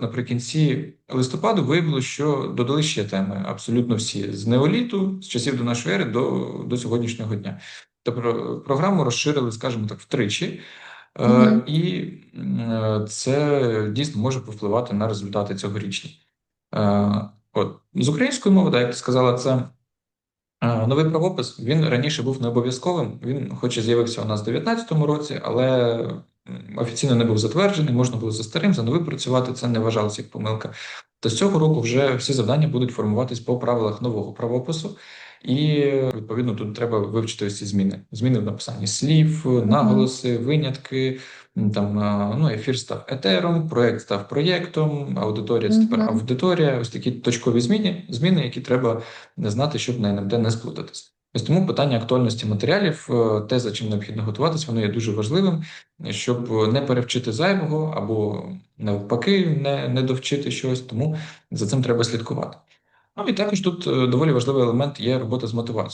Наприкінці листопаду виявилося, що додали ще теми абсолютно всі з неоліту, з часів до нашої ери до, до сьогоднішнього дня. Тобто програму розширили, скажімо так, втричі. Е, Мгм. І це дійсно може повпливати на результати цьогорічні. Е, От з української мови, так, як ти сказала, це е, новий правопис. Він раніше був не обов'язковим. Він, хоч і з'явився у нас у 2019 році, але офіційно не був затверджений. Можна було за старим, за новим працювати. Це не вважалося як помилка. То з цього року вже всі завдання будуть формуватись по правилах нового правопису. І відповідно тут треба вивчити ці зміни. Зміни в написанні слів, наголоси, винятки. Там ну, ефір став етером, проект став проєктом, аудиторія це тепер аудиторія. Ось такі точкові зміни, зміни, які треба знати, щоб на НМД не сплутатись. Ось тому питання актуальності матеріалів, е, те, за чим необхідно готуватись, воно є дуже важливим, щоб не перевчити зайвого або навпаки не, не довчити щось. Тому за цим треба слідкувати. Ну і також тут е, доволі важливий елемент є робота з мотивацією.